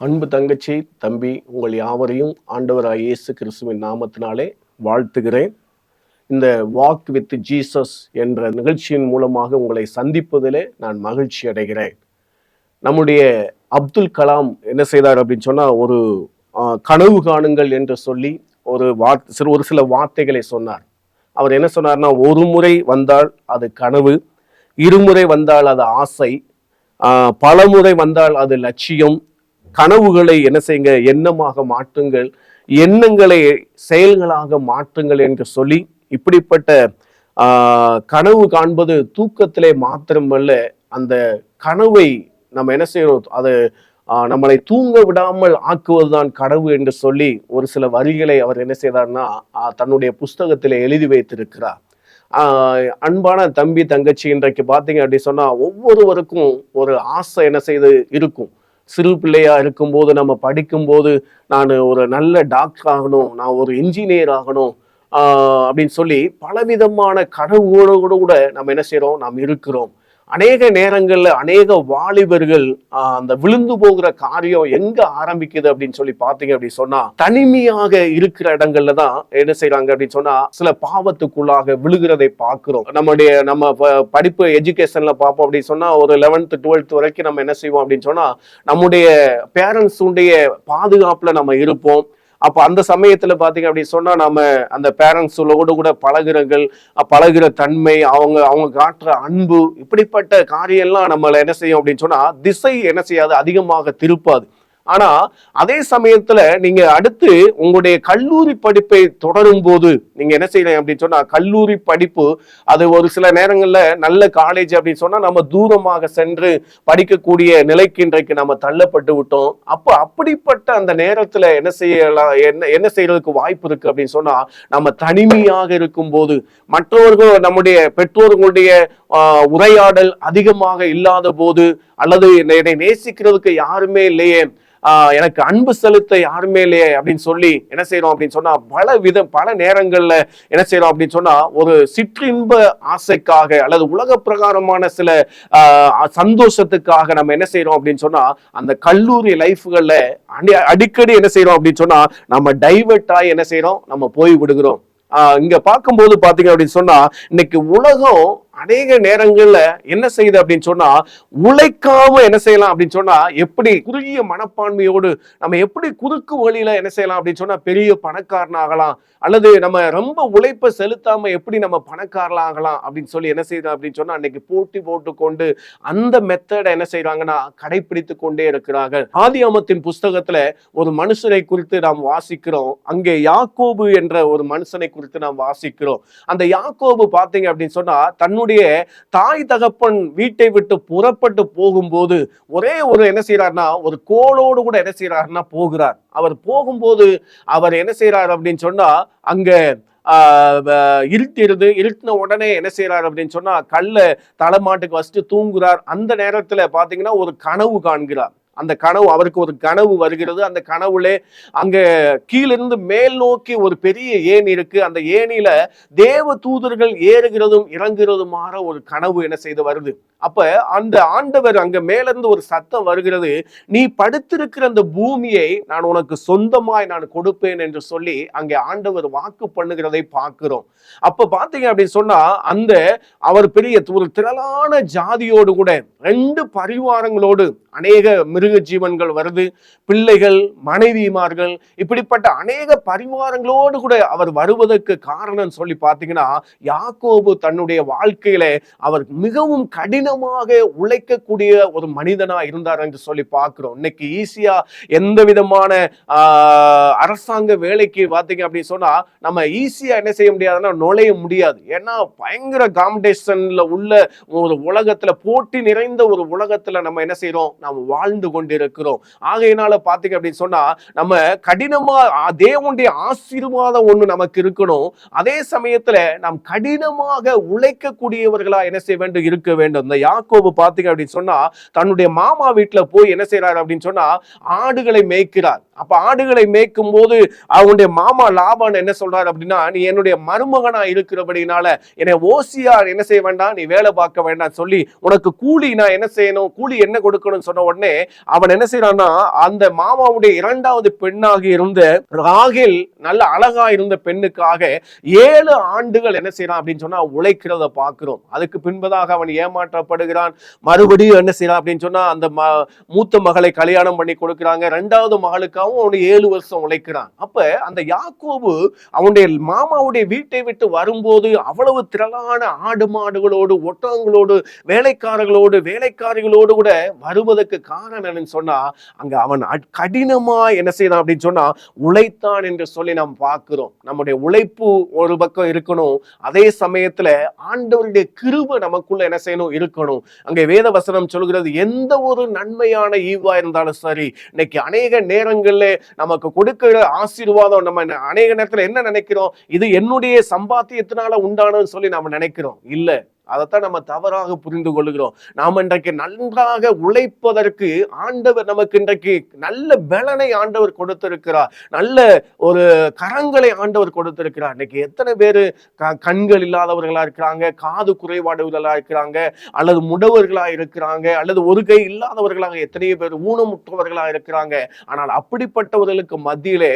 அன்பு தங்கச்சி தம்பி உங்கள் யாவரையும் ஆண்டவராக இயேசு கிறிஸ்துவின் நாமத்தினாலே வாழ்த்துகிறேன். இந்த வாக் வித் ஜீசஸ் என்ற நிகழ்ச்சியின் மூலமாக உங்களை சந்திப்பதிலே நான் மகிழ்ச்சி அடைகிறேன். நம்முடைய அப்துல் கலாம் என்ன செய்தார் அப்படின்னு சொன்னால் ஒரு கனவு காணுங்கள் என்று சொல்லி ஒரு வார்த்தை சிறு ஒரு சில வார்த்தைகளை சொன்னார். அவர் என்ன சொன்னார்னா ஒரு முறை வந்தால் அது கனவு இருமுறை வந்தால் அது ஆசை பல பலமுறை வந்தால் அது லட்சியம் கனவுகளை என்ன செய்யுங்க? எண்ணமாக மாற்றுங்கள். எண்ணங்களை செயல்களாக மாற்றுங்கள் என்று சொல்லி இப்படிப்பட்ட கனவு காண்பது தூக்கத்திலே மாத்திரமல்ல அந்த கனவை நம்ம என்ன செய்யறோம்? அது நம்மளை தூங்க விடாமல் ஆக்குவதுதான் கனவு என்று சொல்லி ஒரு சில வரிகளை அவர் என்ன செய்தார்னா தன்னுடைய புஸ்தகத்தில் எழுதி வைத்திருக்கிறார். அன்பான தம்பி தங்கச்சி இன்றைக்கு பார்த்தீங்க அப்படி சொன்னால் ஒவ்வொருவருக்கும் ஒரு ஆசை என்ன செய்து இருக்கும். சிறு பிள்ளையா இருக்கும்போது நம்ம படிக்கும்போது நான் ஒரு நல்ல டாக்டர் ஆகணும் நான் ஒரு இன்ஜினியர் ஆகணும் அப்படின்னு சொல்லி பலவிதமான கனவுகளோடு கூட நம்ம என்ன செய்கிறோம் நாம் இருக்கிறோம். அநேக நேரங்களில் அநேக வாலிபர்கள் அந்த விழுந்து போகிற காரியம் எங்க ஆரம்பிக்குது அப்படின்னு சொல்லி பார்த்தீங்க அப்படின்னு சொன்னா தனிமையாக இருக்கிற இடங்கள்ல தான் என்ன செய்யறாங்க அப்படின்னு சொன்னா சில பாவத்துக்குள்ளாக விழுகிறதை பார்க்கிறோம். நம்முடைய நம்ம ப- படிப்பு எஜுகேஷன்ல பார்ப்போம் அப்படின்னு சொன்னா ஒரு லெவன்த் டுவெல்த் வரைக்கும் நம்ம என்ன செய்வோம் அப்படின்னு சொன்னா நம்முடைய பேரண்ட்ஸ் உடைய பாதுகாப்புல நம்ம இருப்போம். அப்போ அந்த சமயத்தில் பார்த்தீங்க அப்படின்னு சொன்னால் நம்ம அந்த பேரண்ட்ஸோட கூட பழகுறங்கள் பழகிற தன்மை அவங்க அவங்க காட்டுற அன்பு இப்படிப்பட்ட காரியம் எல்லாம் என்ன செய்யும் அப்படின்னு சொன்னால் திசை என்ன செய்யாது? அதிகமாக திருப்பாது. ஆனா அதே சமயத்துல நீங்க அடுத்து உங்களுடைய கல்லூரி படிப்பை தொடரும் போது நீங்க என்ன செய்யலாம் அப்படின்னு சொன்னா கல்லூரி படிப்பு அது ஒரு சில நேரங்கள்ல நல்ல காலேஜ் அப்படின்னு சொன்னா நம்ம தூரமாக சென்று படிக்கக்கூடிய நிலைக்கு இன்றைக்கு நம்ம தள்ளப்பட்டு விட்டோம். அப்ப அப்படிப்பட்ட அந்த நேரத்துல என்ன செய்யலாம் என்ன என்ன செய்யறதுக்கு வாய்ப்பு இருக்கு அப்படின்னு சொன்னா நம்ம தனிமையாக இருக்கும்போது மற்றவர்கள் நம்முடைய பெற்றோர்களுடைய உரையாடல் அதிகமாக இல்லாத போது அல்லது என்னை நேசிக்கிறதுக்கு யாருமே இல்லையே எனக்கு அன்பு செலுத்த யாருமே இல்லையே அப்படின்னு சொல்லி என்ன செய்யறோம் அப்படின்னு சொன்னா பல விதம் பல நேரங்கள்ல என்ன செய்யறோம் அப்படின்னு சொன்னா ஒரு சிற்றின்ப ஆசைக்காக அல்லது உலக பிரகாரமான சில சந்தோஷத்துக்காக நம்ம என்ன செய்யறோம் அப்படின்னு சொன்னா அந்த கல்லூரி லைஃப்கள்ல அடிக்கடி என்ன செய்யறோம் அப்படின்னு சொன்னா நம்ம டைவெர்ட் ஆகி என்ன செய்யறோம்? நம்ம போய் விடுகிறோம். இங்க பார்க்கும்போது பாத்தீங்க அப்படின்னு சொன்னா இன்னைக்கு உலகம் அநேக நேரங்கள்ல என்ன செய்யுது அப்படின்னு சொன்னா உழைக்காம என்ன செய்யலாம் அப்படின்னு சொன்னா எப்படி குறுகிய மனப்பான்மையோடு நம்ம எப்படி குறுக்கு வழியில என்ன செய்யலாம் அப்படின்னு சொன்னா பெரிய பணக்காரன் ஆகலாம். அல்லது நம்ம ரொம்ப உழைப்பை செலுத்தாம எப்படி நம்ம பணக்காரன் ஆகலாம் அப்படின்னு சொல்லி என்ன செய்யறோம் அப்படின்னு சொன்னா அன்னைக்கு போட்டி போட்டு கொண்டு அந்த மெத்தடை என்ன செய்யறாங்கன்னா கடைபிடித்து கொண்டே இருக்கிறார்கள். ஆதியாமத்தின் புஸ்தகத்துல ஒரு மனுஷனை குறித்து நாம் வாசிக்கிறோம். அங்கே யாக்கோபு என்ற ஒரு மனுஷனை குறித்து நாம் வாசிக்கிறோம். அந்த யாக்கோபு பாத்தீங்க அப்படின்னு சொன்னா தன்னுடைய தாய் தகப்பன் வீட்டை விட்டு புறப்பட்டு போகும்போது ஒரே ஒரு என்ன செய்யறாருன்னா ஒரு கோலோடு கூட என்ன செய்யறாருன்னா போகிறார். அவர் போகும்போது அவர் என்ன செய்யறாரு அப்படின்னு சொன்னா அங்க வ- இருட்டிருது இருட்டின உடனே என்ன செய்யறாரு அப்படின்னு சொன்னா கல்ல தலைமாட்டுக்கு வச்சுட்டு தூங்குறார். அந்த நேரத்துல பாத்தீங்கன்னா ஒரு கனவு காண்கிறார். அந்த கனவு அவருக்கு ஒரு கனவு வருகிறது. அந்த கனவுலே அங்க கீழிருந்து மேல் நோக்கி ஒரு பெரிய ஏணி இருக்கு. அந்த ஏணியில தேவ தூதர்கள் ஏறுகிறதும் இறங்குறதுமான ஒரு கனவு என்ன செய்து வருது? அப்ப அந்த ஆண்டவர் அங்க மேல இருந்து ஒரு சத்தம் வருகிறது. நீ படுத்திருக்கிற அந்த பூமியை நான் உனக்கு சொந்தமாய் நான் கொடுப்பேன் என்று சொல்லி அங்கே ஆண்டவர் வாக்கு பண்ணுகிறதை பார்க்கிறோம். அப்ப பாத்தீங்க அப்படின்னு சொன்னா அந்த அவர் பெரிய ஒரு திரளான ஜாதியோடு கூட ரெண்டு பரிவாரங்களோடு அநேக மிருக ஜீவன்கள் வருது பிள்ளைகள் மனைவிமார்கள் இப்படிப்பட்ட அநேக பரிவாரங்களோடு கூட அவர் வருவதற்கு காரணம் சொல்லி பார்த்தீங்கன்னா யாக்கோபு தன்னுடைய வாழ்க்கையில அவர் மிகவும் கடினமாக உழைக்கக்கூடிய ஒரு மனிதனா இருந்தார் என்று சொல்லி பார்க்கிறோம். இன்னைக்கு ஈஸியா எந்த விதமான அரசாங்க வேலைக்கு பார்த்தீங்க அப்படின்னு சொன்னா நம்ம ஈஸியா என்ன செய்ய முடியாதுன்னா நுழைய முடியாது. ஏன்னா பயங்கர காம்படிஷன்ல உள்ள ஒரு உலகத்துல போட்டி நிறைந்த ஒரு உலகத்துல நம்ம என்ன செய்யறோம் நாம் வாழ்ந்து கொண்டிருக்கிறோம். ஆகையினால பாத்தீங்க அப்படின்னு சொன்னா நம்ம கடினமா தேவனுடைய ஆசீர்வாதம் ஒண்ணு நமக்கு இருக்கணும். அதே சமயத்துல நாம் கடினமாக உழைக்கக்கூடியவர்களா என்ன செய்ய வேண்டும்? இருக்க வேண்டும். இந்த யாக்கோபு பாத்தீங்க அப்படின்னு சொன்னா தன்னுடைய மாமா வீட்டுல போய் என்ன செய்யறாரு அப்படின்னு சொன்னா ஆடுகளை மேய்க்கிறார். அப்ப ஆடுகளை மேய்க்கும் போது அவனுடைய மாமா லாபான் என்ன சொல்றாரு அப்படின்னா நீ என்னுடைய மருமகனா இருக்கிறபடினால என்னை ஓசியார் என்ன செய்ய வேண்டாம்? நீ வேலை பார்க்க வேண்டாம் சொல்லி உனக்கு கூலி நான் என்ன செய்யணும்? கூலி என்ன கொடுக்கணும்னு சொன்ன உடனே அவன் என்ன செய்யறான்னா அந்த மாமாவுடைய இரண்டாவது பெண்ணாக இருந்த ராகில் நல்ல அழகா இருந்த பெண்ணுக்காக ஏழு ஆண்டுகள் என்ன செய்யறான் அப்படின்னு சொன்னா உழைக்கிறத பார்க்கிறோம். அதுக்கு பின்பதாக அவன் ஏமாற்றப்படுகிறான். மறுபடியும் என்ன செய்யறான் அப்படின்னு சொன்னா அந்த மூத்த மகளை கல்யாணம் பண்ணி கொடுக்குறாங்க. ரெண்டாவது மகளுக்காகவும் அவனு ஏழு வருஷம் உழைக்கிறான். அப்ப அந்த யாக்கோபு அவனுடைய மாமாவுடைய வீட்டை விட்டு வரும்போது அவ்வளவு திரளான ஆடு மாடுகளோடு ஒட்டகங்களோடு வேலைக்காரர்களோடு வேலைக்காரிகளோடு கூட வருவதற்கு காரணம் என்னன்னு சொன்னா அங்க அவன் கடினமா என்ன செய்தான் அப்படின்னு சொன்னா உழைத்தான் என்று சொல்லி நாம் பார்க்கிறோம். நம்முடைய உழைப்பு ஒரு பக்கம் இருக்கணும். அதே சமயத்துல ஆண்டவருடைய கிருப நமக்குள்ள என்ன செய்யணும்? இருக்கணும். அங்கே வேத வசனம் சொல்கிறது எந்த ஒரு நன்மையான ஈவா இருந்தாலும் சரி இன்னைக்கு அநேக நேரங்கள்ல நமக்கு கொடுக்கிற ஆசீர்வாதம் நம்ம அநேக நேரத்துல என்ன நினைக்கிறோம்? இது என்னுடைய சம்பாத்தியத்தினால உண்டானதுன்னு சொல்லி நம்ம நினைக்கிறோம். இல்லை. அதைத்தான் நம்ம தவறாக புரிந்து கொள்கிறோம். நாம் இன்றைக்கு நன்றாக உழைப்பதற்கு ஆண்டவர் நமக்கு இன்றைக்கு நல்ல பலனை ஆண்டவர் கொடுத்திருக்கிறார். நல்ல ஒரு கரங்களை ஆண்டவர் கொடுத்திருக்கிறார். இன்னைக்கு எத்தனை பேர் கண்கள் இல்லாதவர்களா இருக்கிறாங்க காது குறைபாடுகளா இருக்கிறாங்க அல்லது முடவர்களா இருக்கிறாங்க அல்லது ஒரு கை இல்லாதவர்களாக எத்தனையோ பேர் ஊனமுற்றவர்களா இருக்கிறாங்க. ஆனால் அப்படிப்பட்டவர்களுக்கு மத்தியிலே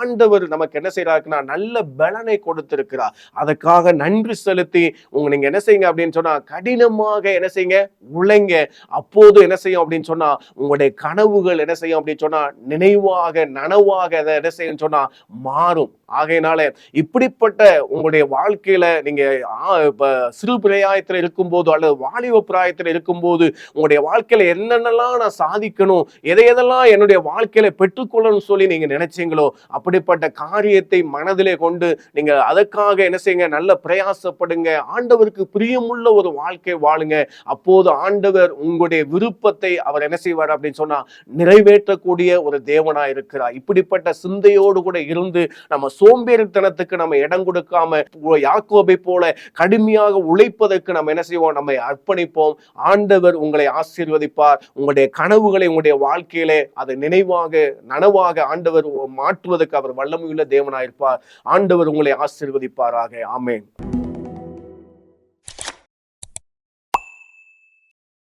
ஆண்டவர் நமக்கு என்ன செய்யறாருக்குன்னா நல்ல பலனை கொடுத்திருக்கிறார். அதற்காக நன்றி செலுத்தி உங்க நீங்க என்ன செய்யுங்க அப்படின்னு சொன்னா கடினமாக என்ன செய்யுங்க? உழைங்க. அப்போது என்ன செய்யும் அப்படின்னு சொன்னா உங்களுடைய கனவுகள் என்ன செய்யும் அப்படின்னு சொன்னா நினைவாக நனவாக அதை என்ன செய்யும் சொன்னா மாறும். ஆகையினால இப்படிப்பட்ட உங்களுடைய வாழ்க்கையில நீங்க சிறு பிராயத்துல இருக்கும்போது அல்லது வாலிப பிராயத்துல இருக்கும்போது உங்களுடைய வாழ்க்கையில என்னென்னலாம் நான் சாதிக்கணும் எதை எதெல்லாம் என்னுடைய வாழ்க்கையில பெற்றுக்கொள்ளணும்னு சொல்லி நீங்க நினைச்சீங்களோ அப்படிப்பட்ட காரியத்தை மனதிலே கொண்டு நீங்க அதற்காக என்ன செய்யுங்க நல்ல பிரயாசப்படுங்க ஆண்டவருக்கு பிரியமுள்ள ஒரு வாழ்க்கை வாழுங்க. அப்போது ஆண்டவர் உங்களுடைய விருப்பத்தை அவர் என்ன செய்வார் அப்படின்னு சொன்னா நிறைவேற்றக்கூடிய ஒரு தேவனா இருக்கிறார் இப்படிப்பட்ட சிந்தையோடு கூட இருந்து நம்ம சோம்பேறித்தனத்துக்கு நம்ம இடம் கொடுக்காம யாக்கோபை போல கடுமையாக உழைப்பதற்கு நம்ம என்ன செய்வோம்? நம்ம அர்ப்பணிப்போம். ஆண்டவர் உங்களை ஆசீர்வதிப்பார். உங்களுடைய கனவுகளை உங்களுடைய வாழ்க்கையிலே அதை நினைவாக நனவாக ஆண்டவர் மாற்றுவதற்கு அவர் வல்லமையுள்ள தேவனாயிருப்பார். ஆண்டவர் உங்களை ஆசீர்வதிப்பாராக. ஆமேன்.